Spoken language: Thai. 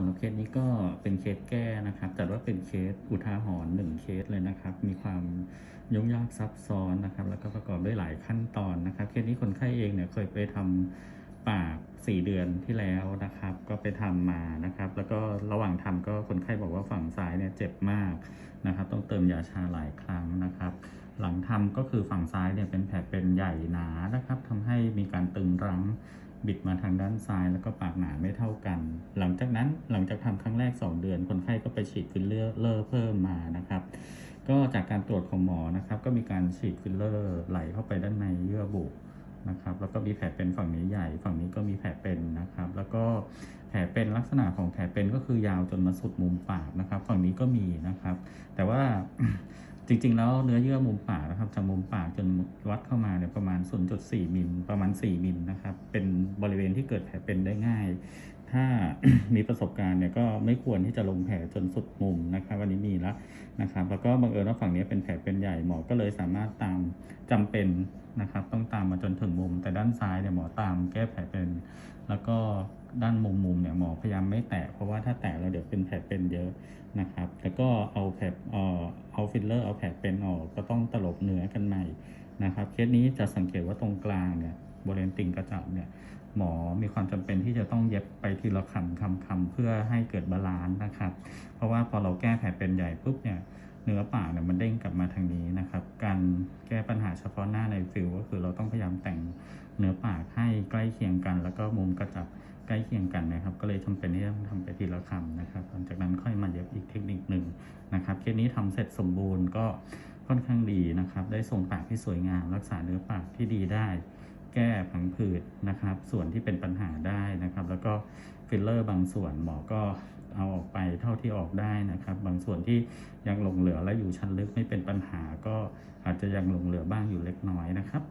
ำหรับเคสนี้ก็เป็นเคสแก้นะครับ แต่ว่าเป็นเคสอุทาหรณ์หนึ่งเคสเลยนะครับ มีความยุ่งยากซับซ้อนนะครับ แล้วก็ประกอบด้วยหลายขั้นตอนนะครับ เคสนี้คนไข้เองเนี่ยเคยไปทำปาก 4 เดือนที่แล้วนะครับ ก็ไปทำมานะครับ แล้วก็ระหว่างทำก็คนไข้บอกว่าฝั่งซ้ายเนี่ยเจ็บมากนะครับ ต้องเติมยาชาหลายครั้งนะครับ หลังทำก็คือฝั่งซ้ายเนี่ยเป็นแผลเป็นใหญ่หนานะครับทำให้มีการตึงรั้ง บิดมาทางด้านซ้ายแล้วก็ปากหนาไม่เท่ากัน หลังจากนั้นหลังจากทำครั้งแรก 2 เดือน คนไข้ก็ไปฉีดฟิลเลอร์เลอร์เพิ่มมานะครับ ก็จากการตรวจของหมอนะครับ ก็มีการฉีดฟิลเลอร์ไหลเข้าไปด้านในเยื่อบุนะครับ แล้วก็มีแผลเป็นฝั่งนี้ใหญ่ ฝั่งนี้ก็มีแผลเป็นนะครับ แล้วก็ แผลเป็นลักษณะของแผลเป็นก็คือยาวจนมาสุดมุมปากนะครับฝั่งนี้ก็มีนะครับ แต่ว่าจริงๆ แล้วเนื้อเยื่อมุมปากนะครับจากมุมปากจนวัดเข้ามาเนี่ยประมาณ 0.4 มิลประมาณ 4 มิลนะครับ เป็นบริเวณที่เกิดแผลเป็นได้ง่าย ถ้ามีประสบการณ์เนี่ยก็ไม่ควรที่จะลงแผลจนสุดมุมนะครับวันนี้มีแล้วนะครับ แล้วก็บังเอิญว่าฝั่งนี้เป็นแผลเป็นใหญ่หมอก็เลยสามารถตามจำเป็นนะครับ ต้องตามมาจนถึงมุม แต่ด้านซ้ายเนี่ยหมอตามแก้แผลเป็น แล้วก็ด้านมุมมุมๆเนี่ยหมอพยายามไม่แตะเพราะว่าถ้าแตะแล้วเดี๋ยวเป็นแผลเป็นเยอะนะครับแล้วก็เอาแผลเอ่อเอาฟิลเลอร์เอาแผลเป็นออกก็ต้องตลบเนื้อกันใหม่นะครับเคสนี้จะสังเกตว่าตรงกลางเนี่ยบริเวณติ่งกระจับเนี่ยหมอมีความจำเป็นที่จะต้องเย็บไปทีละคำคำคำเพื่อให้เกิดบาลานซ์นะครับ เพราะว่าพอเราแก้แผลเป็นใหญ่ปุ๊บเนี่ย เนื้อปากเนี่ยมันเด้งกลับมาทางนี้นะครับ การแก้ปัญหาเฉพาะหน้าในฟิลก็คือเราต้องพยายามแต่งเนื้อปากให้ใกล้เคียงกัน แล้วก็มุมกระจับใกล้เคียงกันนะครับ ก็เลยจำเป็นที่ต้องทำไปทีละคำนะครับ หลังจากนั้นค่อยมาเย็บอีกเทคนิคหนึ่งนะครับเคสนี้ทำเสร็จสมบูรณ์ก็ค่อนข้างดีนะครับ ได้ทรงปากที่สวยงาม รักษาเนื้อปากที่ดีได้ แก้ผังผืดนะครับ ส่วนที่เป็นปัญหาได้นะครับ แล้วก็ฟิลเลอร์บางส่วนหมอก็เอาออกไป เท่าที่ออกได้นะครับ บางส่วนที่ยังหลงเหลือและอยู่ชั้นลึกไม่เป็นปัญหาก็อาจจะยังหลงเหลือบ้างอยู่เล็กน้อยนะครับ